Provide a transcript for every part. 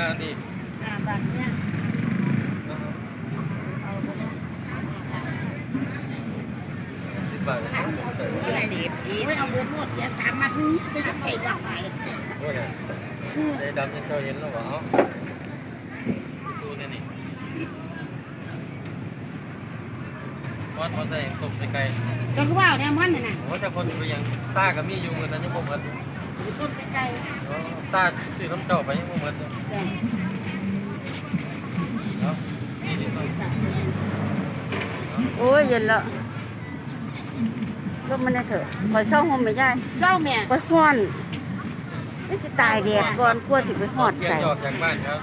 อ่านี่อ่าบัตเนี่ยเอาไปนะสิดีดิอีไม่เอาเงินหมดอย่าสามมาที่นี่จะใส่กระเป๋าโอ้ยได้ดำจนเจ้าเห็นแล้วเหรอตู้นี่นี่ก้อนเขาใส่ตบใส่ไก่ก็คือว่าเอาแนมอนน่ะนะโอ้แต่คนไปยังต้ากับมี่อยู่เงินนั้นยังบ่เงินต้นไก่ ตาซื้อน้ำเจ้าไปยังบ่หมดเนาะนี่นี่ต้องโอ้ยเย็นแล้วลมมันได้เถอะขอเช่าห่มไม่ได้เจ้าแม่ไปห้อนไม่จะตายแดดก่อนกลัวสิไปหอดเกียใส่งหยอกจากบ้านครับ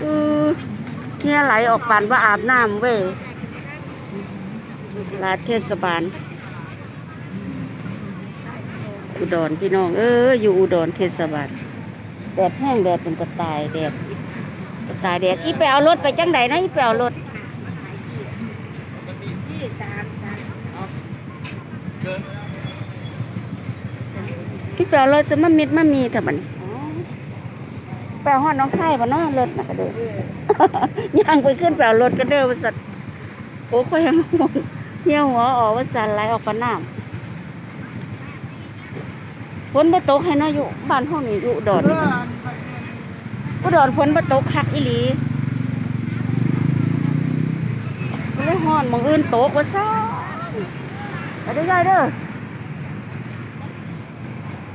เออเนี่ยไหลออกปานว่าอาบน้ำเว้ยลาดเทศบาล อุดรพี่น้อง เอออยู่อุดรเทศบาล แดดแห้งแดดเป็นกระตายแดดกระตายแดดอีไปเอารถไปจังใดนะอีไปเอารถที่สามสามอีไปเอารถจะมามิดมามีแต่บัดนไปเอาห้อดน้องไข่บ่เนาะรถน่ะก็เด้อย่างไปขึ้นไปเอารถก็เด้อว่าสัตว์โอ้ค่อยยังงงเที่ยวหัวออกว่าสันไหลออกปานน้ำฝ นบ่ตกให้เนาะอยู่บ้านห้องนี้อยู่อุดรนี่อุดรฝนบ่ตกคักอีหลีบ่ได้ฮ้อนหมองอื่นตกว่าซ่าไปได้อได้เด้อ